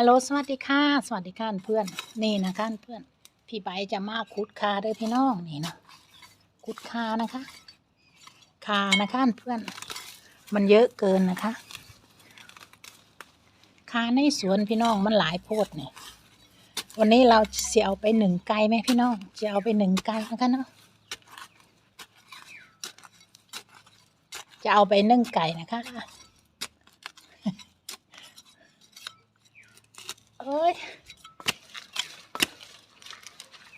ฮัลโหลสวัสดีค่ะ สวัสดีค่ะเพื่อน นี่นะคะเพื่อน พี่ใบจะมาขุดคาเด้อพี่น้องนี่นะขุดคานะคะคานะคะเพื่อน มันเยอะเกินนะคะคาในสวนพี่น้องมันหลายโพดเนี่ยวันนี้เราจะเอาไปหนึ่งไก่ไหมพี่น้องจะเอาไปหนึ่งไก่นะคะเนาะจะเอาไปนึ่งไก่นะคะ เอ้ย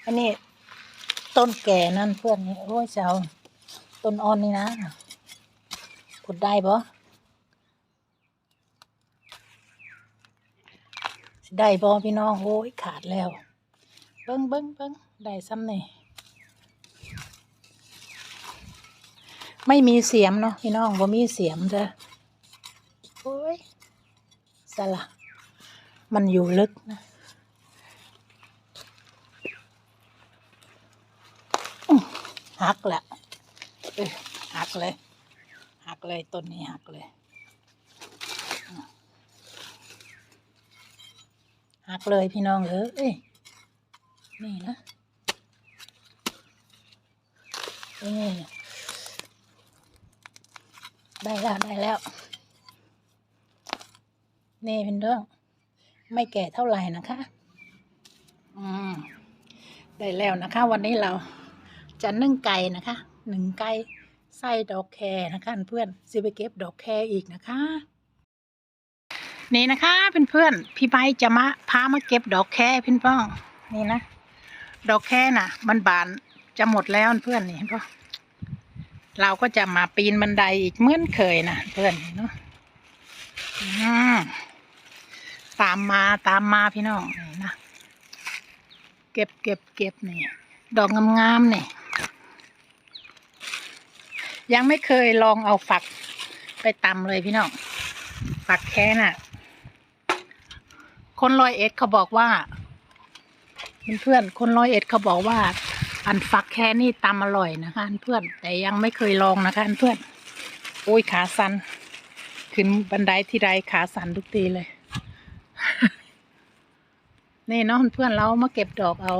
อันนี้ต้นแก่นั่นเพื่อนนี่โอ้ยเจ้าต้นอ่อนนี่นะขุดได้ปะสิได้บอพี่น้องโอ้ยขาดแล้ว เบิ้งเบิ้งเบิ้งได้ซ้ำนี่ไม่มีเสียมเนาะพี่น้องบ่มีเสียมเด้อโอ้ยสละ มันอยู่ลึกนะหักแหละหักเลย หักเลยต้นนี้หักเลย หักเลยพี่น้องเอ้ยนี่นะนี่ได้แล้วได้แล้ว นี่เป็นเรื่อง ไม่แก่เท่าไหร่นะคะ อืมได้แล้วนะคะ วันนี้เราจะนึ่งไก่นะคะหนึ่งไก่ไส้ดอกแครนะคะเพื่อนซิไปเก็บดอกแครอีกนะคะ นี่นะคะเพื่อนๆพี่ใบจะมาพามาเก็บดอกแครพี่ป้องนี่นะดอกแครน่ะ มันบานจะหมดแล้วเพื่อนนี่เห็นปะเราก็จะมาปีนบันไดอีกเหมือนเคยนะเพื่อนเนาะอืม ตามมาตามมาพี่น้องนี่นะเก็บเก็บเก็บนี่ดอกงามๆนี่ยังไม่เคยลองเอาฝักไปตำเลยพี่น้องฝักแค่น่ะ คนร้อยเอ็ดเขาบอกว่าเพื่อนๆคนร้อยเอ็ดเขาบอกว่า อันฝักแค่นี่ตำอร่อยนะคะเพื่อน แต่ยังไม่เคยลองนะคะเพื่อนโอ้ยขาสันขึ้นบันไดที่ใดขาสันทุกทีเลย นี่เนาะเพื่อนเรามาเก็บดอกเอา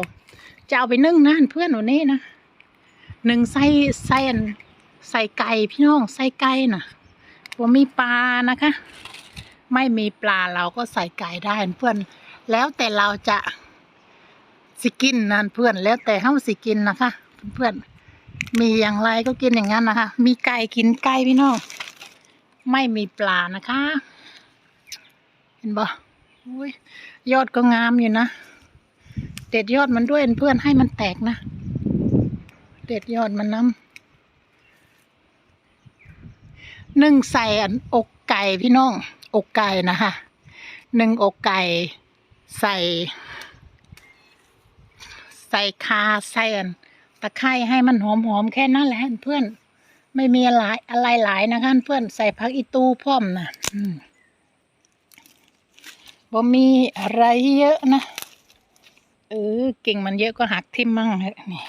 จะเอาไปนึ่งนะเพื่อนวันนี้นะหนึ่งไส้ไส้ใส่ไก่พี่น้องใส่ไก่น่ะว่ามีปลานะคะ ไม่มีปลาเราก็ใส่ไก่ได้เพื่อน แล้วแต่เราจะสิกินนั่นเพื่อน แล้วแต่เฮาสิกินนะคะ เพื่อนมีอย่างไรก็กินอย่างนั้นนะคะ มีไก่กินไก่พี่น้อง ไม่มีปลานะคะ เห็นบ่ อุ้ยยอดก็งามอยู่นะ เด็ดยอดมันด้วยเพื่อนให้มันแตกนะ เด็ดยอดมันน้ำนึ่งใส่อกไก่พี่น้อง อกไก่นะคะหนึ่งอกไก่ใส่ ใส่คาใส่ตะไคร้ให้มันหอมๆแค่นั้นแหละเพื่อน ไม่มีอะไรอะไรหลายนะคะเพื่อนใส่ผักอีตูพร้อมนะอืม บ่มีอะไรเยอะนะ เออกิ่งมันเยอะก็หักทิ่มมั่งนี่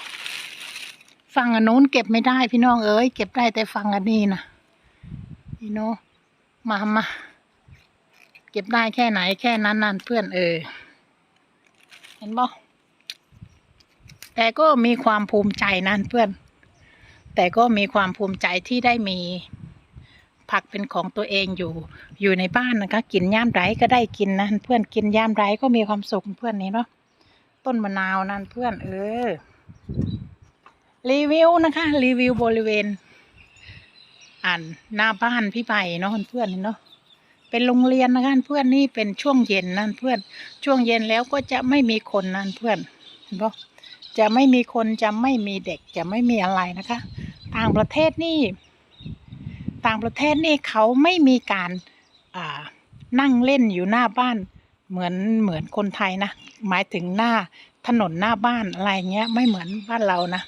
ฝั่งอันนู้นเก็บไม่ได้พี่น้องเอ้ยเก็บได้แต่ฝั่งอันนี้นะพี่โนมามาเก็บได้แค่ไหนแค่นั้นนั่นเพื่อนเออ เห็นบ่แต่ก็มีความภูมิใจนั่นเพื่อน แต่ก็มีความภูมิใจที่ได้มี ผักเป็นของตัวเองอยู่ อยู่ในบ้านนะคะ กินย่ามไรก็ได้กินนะเพื่อนกินย่ามไรก็มีความสุขเพื่อนนี่เนาะต้นมะนาวนั่นเพื่อน เออ รีวิวนะคะ รีวิวบริเวณ อ่านหน้าบ้านพี่ใบเนาะเพื่อนเนาะเป็นโรงเรียนนะคะเพื่อนนี่เป็นช่วงเย็นนั่นเพื่อน ช่วงเย็นแล้วก็จะไม่มีคนนั่นเพื่อนเห็นปะจะไม่มีคนจะไม่มีเด็กจะไม่มีอะไรนะคะ ต่างประเทศนี่ ต่างประเทศนี่เขาไม่มีการนั่งเล่นอยู่หน้าบ้านเหมือนเหมือนคนไทยนะ หมายถึงหน้าถนนหน้าบ้านอะไรเงี้ยไม่เหมือนบ้านเรานะ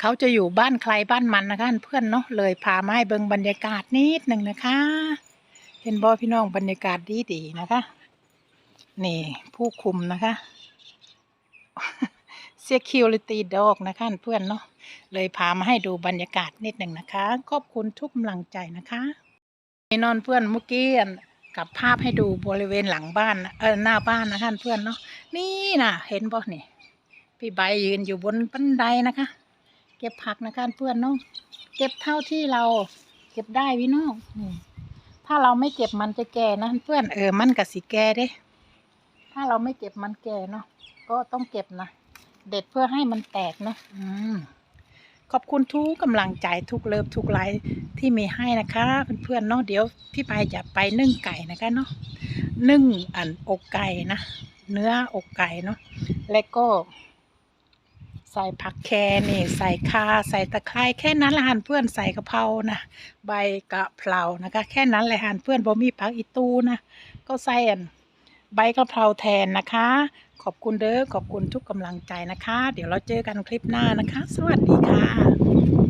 เขาจะอยู่บ้านใครบ้านมันนะคะเพื่อนเนาะเลยพามาให้เบิ่งบรรยากาศนิดหนึ่งนะคะ เห็นบอพี่น้องบรรยากาศดีดีๆนะคะ นี่ผู้คุมนะคะ security dog นะคะเพื่อนเนาะเลยพามาให้ดูบรรยากาศนิดหนึ่งนะคะ ขอบคุณทุกกำลังใจนะคะนี่นอนเพื่อนเมื่อกี้กับภาพให้ดูบริเวณหลังบ้านเออหน้าบ้านนะคะเพื่อนเนาะนี่นะเห็นบ่นี่พี่ใบยืนอยู่บนบันไดนะคะ เก็บผักนะคะเพื่อนเนาะเก็บเท่าที่เราเก็บได้พี่น้องนี่ถ้าเราไม่เก็บมันจะแก่นะเพื่อนเออมันกับสีแก่เด้ ถ้าเราไม่เก็บมันแก่เนาะก็ต้องเก็บนะ เด็ดเพื่อให้มันแตกเนาะอืมขอบคุณทุกกำลังใจทุกเลิฟทุกไลค์ที่มีให้นะคะเพื่อนๆเนาะเดี๋ยวพี่ไปจะไปนึ่งไก่นะคะเนาะนึ่งอันอกไก่นะเนื้ออกไก่เนาะแล้วก็ใส่ผักแคนี่ใส่คาใส่ตะไคร้แค่นั้นละหันเพื่อนใส่กะเพรานะใบกะเพรานะคะ แค่นั้นเลยหันเพื่อนบ่มีผักอีตูนะก็ใส่อันใบกะเพราแทนนะคะ ขอบคุณเด้อขอบคุณทุกกำลังใจนะคะ เดี๋ยวเราเจอกันคลิปหน้านะคะ สวัสดีค่ะ